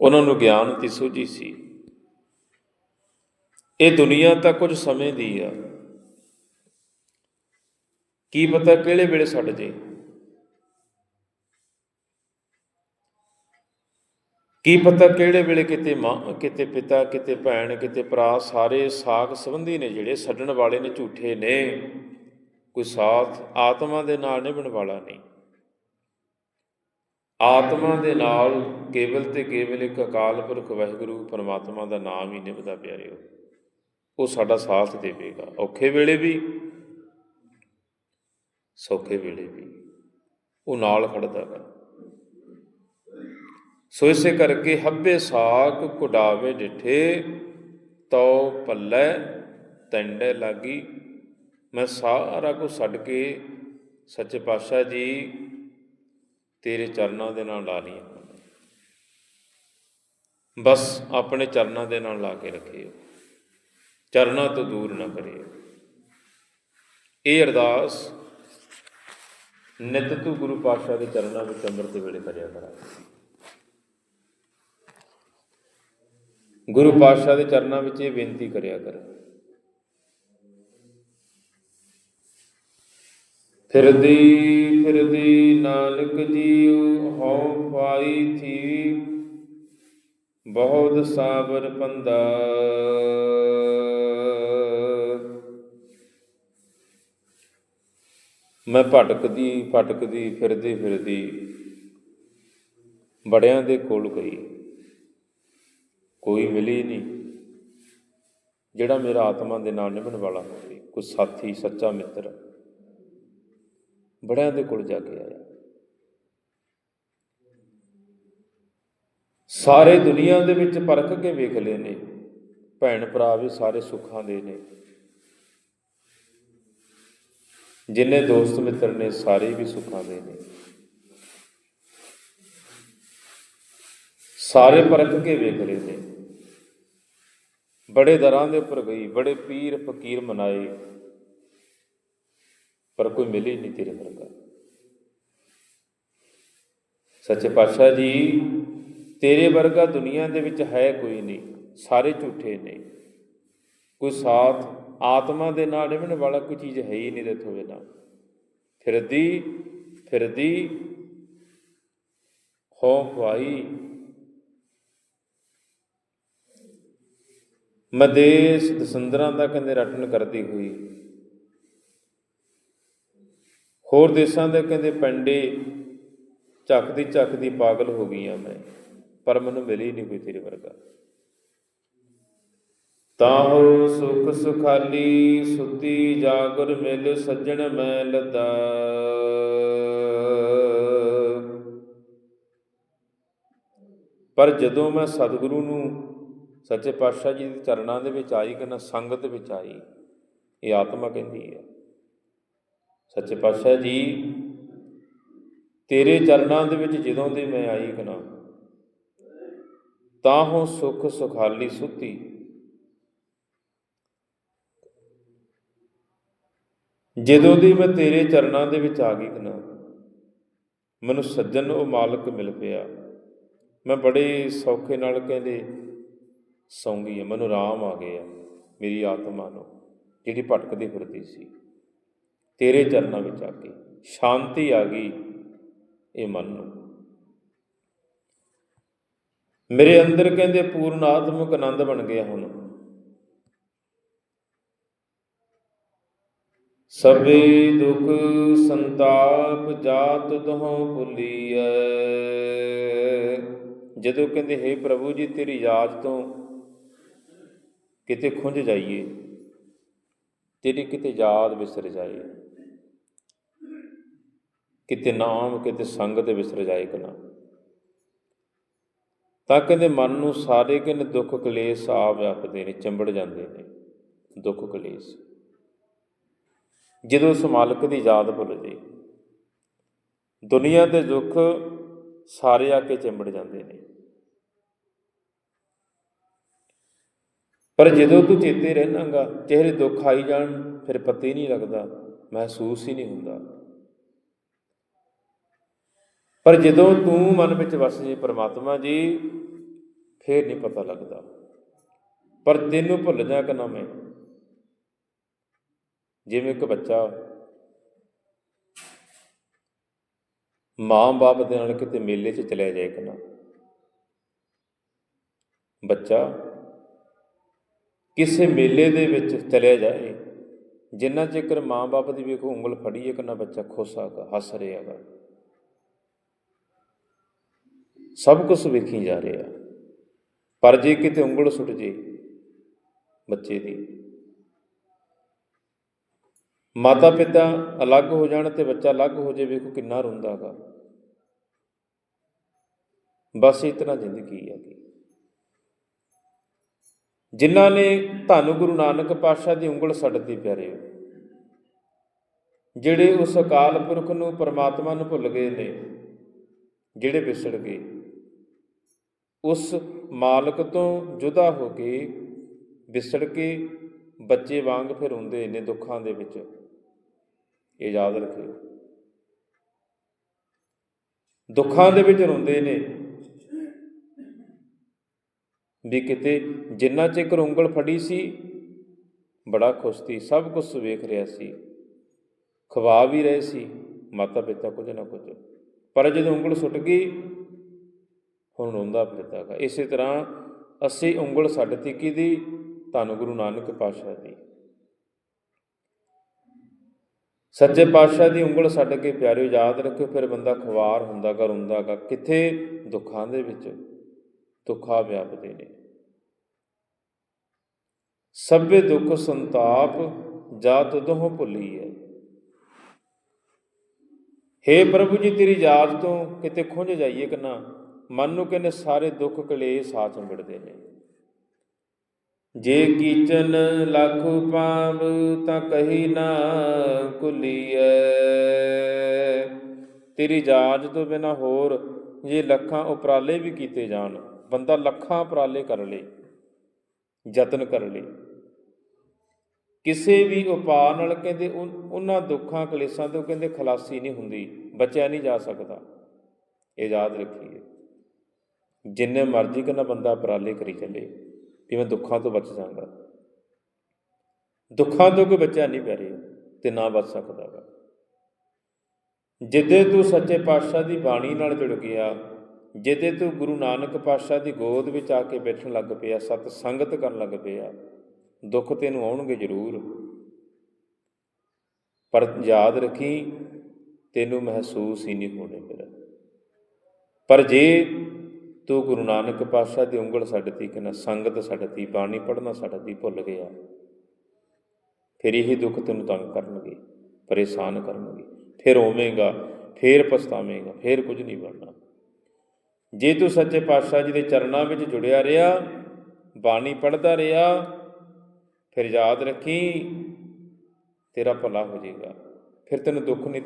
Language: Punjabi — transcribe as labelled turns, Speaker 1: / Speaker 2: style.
Speaker 1: ਉਹਨਾਂ ਨੂੰ ਗਿਆਨ ਦੀ ਸੂਝੀ ਸੀ। ਇਹ ਦੁਨੀਆ ਤਾਂ ਕੁਝ ਸਮੇਂ ਦੀ ਆ। ਕੀ ਪਤਾ ਕਿਹੜੇ ਵੇਲੇ ਛੱਡ ਜੇ। ਕੀ ਪਤਾ ਕਿਹੜੇ ਵੇਲੇ ਕਿਤੇ ਮਾਂ, ਕਿਤੇ ਪਿਤਾ, ਕਿਤੇ ਭੈਣ, ਕਿਤੇ ਭਰਾ ਸਾਰੇ ਸਾਖ ਸੰਬੰਧੀ ਨੇ ਜਿਹੜੇ ਛੱਡਣ ਵਾਲੇ ਨੇ, ਝੂਠੇ ਨੇ। ਕੋਈ ਸਾਥ ਆਤਮਾ ਦੇ ਨਾਲ ਨਿਭਣ ਵਾਲਾ ਨਹੀਂ। ਆਤਮਾ ਦੇ ਨਾਲ ਕੇਵਲ ਤੇ ਕੇਵਲ ਇੱਕ ਅਕਾਲ ਪੁਰਖ ਵਾਹਿਗੁਰੂ ਪਰਮਾਤਮਾ ਦਾ ਨਾਮ ਹੀ ਨਿਭਦਾ ਪਿਆਰਿਓ, ਉਹ ਸਾਡਾ ਸਾਥ ਦੇਵੇਗਾ। ਔਖੇ ਵੇਲੇ ਵੀ, ਸੌਖੇ ਵੇਲੇ ਵੀ, ਉਹ ਨਾਲ ਖੜਦਾ ਹੈ। ਸੋ ਇਸੇ ਕਰਕੇ ਹੱਬੇ ਸਾਖ ਕੁਡਾਵੇ ਡਿਠੇ ਤੋ ਪੱਲੇ ਤੰਡੇ ਲਾਗੀ। ਮੈਂ ਸਾਰਾ ਕੁਝ ਛੱਡ ਕੇ ਸੱਚੇ ਪਾਤਸ਼ਾਹ ਜੀ ਤੇਰੇ ਚਰਨਾਂ ਦੇ ਨਾਲ ਲਾ ਲਈ ਬਸ ਆਪਣੇ ਚਰਨਾਂ ਦੇ ਨਾਲ ਲਾ ਕੇ ਰੱਖਿਓ। ਚਰਨਾਂ ਤੋਂ ਦੂਰ ਨਾ ਕਰਿਓ। ਇਹ ਅਰਦਾਸ ਨਿਤ ਤੂੰ ਗੁਰੂ ਪਾਤਸ਼ਾਹ ਦੇ ਚਰਨਾਂ ਵਿੱਚ ਅੰਮ੍ਰਿਤ ਵੇਲੇ ਕਰਿਆ ਕਰਾਂ। ਗੁਰੂ ਪਾਤਸ਼ਾਹ ਦੇ ਚਰਨਾਂ ਵਿੱਚ ਇਹ ਬੇਨਤੀ ਕਰਿਆ ਕਰ। ਫਿਰਦੀ ਫਿਰਦੀ ਨਾਨਕ ਜੀਉ, ਹਉ ਪਾਈ ਥੀ ਬਹੁਤ ਸਾਬਰ ਪੰਦਾ। ਮੈਂ ਭਟਕਦੀ ਭਟਕਦੀ, ਫਿਰਦੀ ਫਿਰਦੀ, ਬੜਿਆਂ ਦੇ ਕੋਲ ਗਈ। ਕੋਈ ਮਿਲੀ ਨਹੀਂ। ਜਿਹੜਾ ਮੇਰਾ ਆਤਮਾ ਦੇ ਨਾਲ ਨਿਭਣ ਵਾਲਾ ਹੋਵੇ, ਕੋਈ ਸਾਥੀ, ਸੱਚਾ ਮਿੱਤਰ ਬੜਿਆਂ ਦੇ ਕੋਲ ਜਾ ਕੇ ਆਇਆ। ਸਾਰੇ ਦੁਨੀਆ ਦੇ ਵਿੱਚ ਪਰਖ ਕੇ ਵੇਖ ਲਏ ਨੇ। ਭੈਣ ਭਰਾ ਵੀ ਸਾਰੇ ਸੁੱਖਾਂ ਦੇ ਨੇ। ਜਿੰਨੇ ਦੋਸਤ ਮਿੱਤਰ ਨੇ, ਸਾਰੇ ਵੀ ਸੁੱਖਾਂ ਦੇ ਨੇ। ਸਾਰੇ ਪਰਖ ਕੇ ਵੇਖ ਲਏ ਨੇ। ਬੜੇ ਦਰਾਂ ਦੇ ਉੱਪਰ ਗਈ, ਬੜੇ ਪੀਰ ਫਕੀਰ ਮਨਾਏ। ਪਰ ਕੋਈ ਮਿਲੇ ਨਹੀਂ ਤੇਰੇ ਵਰਗਾ। ਸੱਚੇ ਪਾਤਸ਼ਾਹ ਜੀ, ਤੇਰੇ ਵਰਗਾ ਦੁਨੀਆ ਦੇ ਵਿੱਚ ਹੈ ਕੋਈ ਨਹੀਂ, ਸਾਰੇ ਝੂਠੇ ਨੇ। ਕੋਈ ਸਾਥ ਆਤਮਾ ਦੇ ਨਾਲ ਨਿਭਣ ਵਾਲਾ ਕੋਈ ਚੀਜ਼ ਹੈ ਹੀ ਨਹੀਂ ਦੇਖੋ ਬਿਨਾ। ਫਿਰਦੀ ਫਿਰਦੀ ਹੋ ਖਵਾਈ ਮਦੇਸ਼ ਦਸੰਦਰਾਂ ਦਾ ਕਹਿੰਦੇ ਰਟਨ ਕਰਦੀ ਹੋਈ। ਹੋਰ ਦੇਸ਼ਾਂ ਦੇ ਕਹਿੰਦੇ ਪੰਡੇ ਝੱਕਦੀ ਝੱਕਦੀ ਪਾਗਲ ਹੋ ਗਈ ਗਈਆਂ ਮੈਂ, ਪਰ ਮੈਨੂੰ ਮਿਲੀ ਨਹੀਂ ਕੋਈ ਤੇਰੇ ਵਰਗਾ। ਤਾਹੋ ਸੁਖ ਸੁਖਾਲੀ ਸੁਤੀ ਜਾਗਰ ਮਿਲ ਸੱਜਣ ਮੈਂ ਲਦਾ ਪਰ ਜਦੋਂ ਮੈਂ ਸਤਿਗੁਰੂ ਨੂੰ ਸੱਚੇ ਪਾਤਸ਼ਾਹ ਜੀ ਦੇ ਚਰਨਾਂ ਦੇ ਵਿੱਚ ਆਈ ਕਿ ਨਾ ਸੰਗਤ ਵਿੱਚ ਆਈ, ਇਹ ਆਤਮਾ ਕਹਿੰਦੀ ਹੈ। ਸੱਚੇ ਪਾਤਸ਼ਾਹ ਜੀ, ਤੇਰੇ ਚਰਨਾਂ ਦੇ ਵਿੱਚ ਜਦੋਂ ਦੀ ਮੈਂ ਆਈ ਕਿ ਨਾ, ਤਾਂ ਹੋ ਸੁਖ ਸੁਖਾਲੀ ਸੁਤੀ। ਜਦੋਂ ਦੀ ਮੈਂ ਤੇਰੇ ਚਰਨਾਂ ਦੇ ਵਿੱਚ ਆ ਗਈ ਕਿ ਨਾ, ਮੈਨੂੰ ਸੱਜਣ ਉਹ ਮਾਲਕ ਮਿਲ ਪਿਆ। ਮੈਂ ਬੜੇ ਸੌਖੇ ਨਾਲ ਕਹਿੰਦੇ ਸੌਂਗੀ ਹੈ ਮੈਨੂੰ ਆਰਾਮ ਆ ਗਿਆ, ਮੇਰੀ ਆਤਮਾ ਨੂੰ, ਜਿਹੜੀ ਭਟਕਦੀ ਫਿਰਦੀ ਸੀ। ਤੇਰੇ ਚਰਨਾਂ ਵਿੱਚ ਆ ਕੇ ਸ਼ਾਂਤੀ ਆ ਗਈ ਇਹ ਮਨ ਨੂੰ। ਮੇਰੇ ਅੰਦਰ ਕਹਿੰਦੇ ਪੂਰਨ ਆਤਮਿਕ ਆਨੰਦ ਬਣ ਗਿਆ ਹੁਣ। ਸਭੇ ਦੁਖ ਸੰਤਾਪ ਜਾਤ ਦਹੋਂ ਭੁਲੀਐ। ਜਦੋਂ ਕਹਿੰਦੇ, ਹੈ ਪ੍ਰਭੂ ਜੀ, ਤੇਰੀ ਯਾਦ ਤੋਂ ਕਿਤੇ ਖੁੰਝ ਜਾਈਏ, ਤੇਰੀ ਕਿਤੇ ਯਾਦ ਵਿਸਰ ਜਾਏ ਕਿਤੇ ਨਾਮ ਕਿਤੇ ਸੰਗਤ ਵਿਸਰ ਜਾਏ ਕਨਾ ਤਾਂ ਕਹਿੰਦੇ ਮਨ ਨੂੰ ਸਾਰੇ ਕਹਿੰਦੇ ਦੁੱਖ ਕਲੇਸ਼ ਆਪ ਜਾਪਦੇ ਨੇ, ਚੰਬੜ ਜਾਂਦੇ ਨੇ, ਦੁੱਖ ਕਲੇਸ਼। ਜਦੋਂ ਉਸ ਮਾਲਕ ਦੀ ਯਾਦ ਭੁੱਲ ਜੇ ਦੁਨੀਆ ਦੇ ਦੁੱਖ ਸਾਰੇ ਆ ਕੇ ਚਿੰਬੜ ਜਾਂਦੇ ਨੇ। ਪਰ ਜਦੋਂ ਤੂੰ ਚੇਤੇ ਰਹਿਣਾਗਾ ਚਿਹਰੇ ਦੁੱਖ ਆਈ ਜਾਣ, ਫਿਰ ਪਤਾ ਹੀ ਨਹੀਂ ਲੱਗਦਾ, ਮਹਿਸੂਸ ਹੀ ਨਹੀਂ ਹੁੰਦਾ। ਪਰ ਜਦੋਂ ਤੂੰ ਮਨ ਵਿੱਚ ਵਸ ਜੇ ਪ੍ਰਮਾਤਮਾ ਜੀ, ਫੇਰ ਨਹੀਂ ਪਤਾ ਲੱਗਦਾ। ਪਰ ਤੈਨੂੰ ਭੁੱਲ ਜਾ ਕਿ ਨਾ ਮੈਂ? ਜਿਵੇਂ ਇੱਕ ਬੱਚਾ ਮਾਂ ਬਾਪ ਦੇ ਨਾਲ ਕਿਤੇ ਮੇਲੇ 'ਚ ਚਲਿਆ ਜਾਏ ਕਿ ਨਾ? ਬੱਚਾ ਕਿਸੇ ਮੇਲੇ ਦੇ ਵਿੱਚ ਚਲਿਆ ਜਾਏ, ਜਿੰਨਾ ਚਿਰ ਮਾਂ-ਬਾਪ ਦੀ ਵੇਖੋ ਉਂਗਲ ਫੜੀ ਹੈ ਕਿ ਨਾ ਬੱਚਾ ਖੁਸ਼ ਆਗਾ ਹੱਸ ਰਿਹਾ ਸਭ ਕੁਝ ਵੇਖੀ ਜਾ ਰਿਹਾ। ਪਰ ਜੇ ਕਿਤੇ ਉਂਗਲ ਸੁੱਟ ਜੇ ਬੱਚੇ ਦੀ। ਮਾਤਾ ਪਿਤਾ ਅਲੱਗ ਹੋ ਜਾਣ ਤੇ ਬੱਚਾ ਅਲੱਗ ਹੋ ਜੇ ਵੇਖੋ ਕਿੰਨਾ ਰੋਂਦਾਗਾ ਬਸ ਇਤਨਾ ਜ਼ਿੰਦਗੀ ਹੈ ਜਿਨ੍ਹਾਂ ਨੇ ਧੰਨ ਗੁਰੂ ਨਾਨਕ ਪਾਤਸ਼ਾਹ ਦੀ ਉਂਗਲ ਛੱਡਦੀ ਪਿਆਰੇ ਜਿਹੜੇ ਉਸ ਅਕਾਲ ਪੁਰਖ ਨੂੰ ਪਰਮਾਤਮਾ ਨੂੰ ਭੁੱਲ ਗਏ ਨੇ, ਜਿਹੜੇ ਵਿਸੜ ਗਏ। ਉਸ ਮਾਲਕ ਤੋਂ ਜੁਦਾ ਹੋ ਕੇ ਵਿਸੜ ਕੇ ਬੱਚੇ ਵਾਂਗ ਫਿਰ ਹੁੰਦੇ ਨੇ ਦੁੱਖਾਂ ਦੇ ਵਿੱਚ। ਇਹ ਯਾਦ ਰੱਖਿਓ। ਦੁੱਖਾਂ ਦੇ ਵਿੱਚ ਰੋਂਦੇ ਨੇ। ਵੀ ਕਿਤੇ ਜਿੰਨਾ ਚਿਕਰ ਉਂਗਲ ਫੜੀ ਸੀ, ਬੜਾ ਖੁਸ਼ ਸੀ, ਸਭ ਕੁਝ ਵੇਖ ਰਿਹਾ ਸੀ। ਖਵਾ ਵੀ ਰਹੇ ਸੀ ਮਾਤਾ ਪਿਤਾ ਕੁਝ ਨਾ ਕੁਝ। ਪਰ ਜਦੋਂ ਉਂਗਲ ਸੁੱਟ ਗਈ ਹੁਣ ਰੋਂਦਾ ਫਿਰਦਾ ਗਾ ਇਸੇ ਤਰ੍ਹਾਂ ਅਸੀਂ ਉਂਗਲ ਸਾਡੇ ਤਿੱਕੀ ਦੀ ਧੰਨ ਗੁਰੂ ਨਾਨਕ ਪਾਤਸ਼ਾਹ ਦੀ। ਸੱਚੇ ਪਾਤਸ਼ਾਹ ਦੀ ਉਂਗਲ ਛੱਡ ਕੇ ਪਿਆਰਿਓ ਯਾਦ ਰੱਖਿਓ, ਫਿਰ ਬੰਦਾ ਖਵਾਰ ਹੁੰਦਾ ਗਾ ਰੋਂਦਾ ਗਾ ਕਿੱਥੇ? ਦੁੱਖਾਂ ਦੇ ਵਿੱਚ। ਦੁੱਖਾ ਵਿਆਪਦੇ ਨੇ। ਸਭੇ ਦੁੱਖ ਸੰਤਾਪ ਜਾਤ ਦੋਹ ਭੁੱਲੀ ਹੈ ਹੇ ਪ੍ਰਭੂ ਜੀ, ਤੇਰੀ ਯਾਦ ਤੋਂ ਕਿਤੇ ਖੁੰਝ ਜਾਈਏ ਕਿ ਨਾ? ਮਨ ਨੂੰ ਕਹਿੰਦੇ ਸਾਰੇ ਦੁੱਖ ਕਲੇਸ਼ ਆ ਚੰਬੜਦੇ ਨੇ। ਜੇ ਕੀਚਨ ਲੱਖ ਪਾਵ ਤਾਂ ਕਹੀ ਨਾ ਕੁਲੀਐ। ਤੇਰੀ ਜਾਜ ਤੋਂ ਬਿਨਾ ਹੋਰ ਜੇ ਲੱਖਾਂ ਉਪਰਾਲੇ ਵੀ ਕੀਤੇ ਜਾਣ, ਬੰਦਾ ਲੱਖਾਂ ਉਪਰਾਲੇ ਕਰ ਲੇ, ਯਤਨ ਕਰ ਲੇ। ਕਿਸੇ ਵੀ ਉਪਾਅ ਨਾਲ ਕਹਿੰਦੇ ਉਨ- ਉਹਨਾਂ ਦੁੱਖਾਂ ਕਲੇਸ਼ਾਂ ਤੋਂ ਕਹਿੰਦੇ ਖਲਾਸੀ ਨਹੀਂ ਹੁੰਦੀ, ਬਚਿਆ ਨਹੀਂ ਜਾ ਸਕਦਾ। ਇਹ ਯਾਦ ਰੱਖੀਏ। ਜਿੰਨੇ ਮਰਜ਼ੀ ਕਰਨਾ ਬੰਦਾ ਉਪਰਾਲੇ ਕਰੀ ਚੱਲੇ ਵੀ ਮੈਂ ਦੁੱਖਾਂ ਤੋਂ ਬਚ ਜਾਵਾਂਗਾ ਦੁੱਖਾਂ ਤੋਂ ਕੋਈ ਬੱਚਾ ਨਹੀਂ ਪੈ ਰਿਹਾ ਤੇ ਨਾ ਬਚ ਸਕਦਾ ਗਾ। ਜਿੱਦੇ ਤੂੰ ਸੱਚੇ ਪਾਤਸ਼ਾਹ ਦੀ ਬਾਣੀ ਨਾਲ ਜੁੜ ਗਿਆ, ਜਿੱਦੇ ਤੂੰ ਗੁਰੂ ਨਾਨਕ ਪਾਤਸ਼ਾਹ ਦੀ ਗੋਦ ਵਿੱਚ ਆ ਕੇ ਬੈਠਣ ਲੱਗ ਪਿਆ, ਸਤ ਸੰਗਤ ਕਰਨ ਲੱਗ ਪਿਆ, ਦੁੱਖ ਤੈਨੂੰ ਆਉਣਗੇ ਜ਼ਰੂਰ। ਪਰ ਯਾਦ ਰੱਖੀ, ਤੈਨੂੰ ਮਹਿਸੂਸ ਹੀ ਨਹੀਂ ਹੋਣੇ ਫਿਰ। ਪਰ ਜੇ ਤੂੰ ਗੁਰੂ ਨਾਨਕ ਪਾਤਸ਼ਾਹ ਦੀ ਉਂਗਲ ਸਾਡੇ ਤੀ ਨਾ ਸੰਗਤ ਛੱਡਤੀ ਬਾਣੀ ਪੜ੍ਹਨਾ ਛੱਡਤੀ ਭੁੱਲ ਗਿਆ। ਫਿਰ ਇਹ ਦੁੱਖ ਤੈਨੂੰ ਤੰਗ ਕਰਨਗੇ, ਪਰੇਸ਼ਾਨ ਕਰਨਗੇ। ਫਿਰ ਹੋਵੇਂਗਾ ਫਿਰ ਪਛਤਾਵੇਂਗਾ, ਫਿਰ ਕੁਝ ਨਹੀਂ ਬਣਨਾ। ਜੇ ਤੂੰ ਸੱਚੇ ਪਾਤਸ਼ਾਹ ਜੀ ਦੇ ਚਰਨਾਂ ਵਿੱਚ ਜੁੜਿਆ ਰਿਹਾ, ਬਾਣੀ ਪੜ੍ਹਦਾ ਰਿਹਾ, ਫਿਰ ਯਾਦ ਰੱਖੀ, ਤੇਰਾ ਭਲਾ ਹੋ ਜਾਏਗਾ। ਫਿਰ ਤੈਨੂੰ ਦੁੱਖ ਨਹੀਂ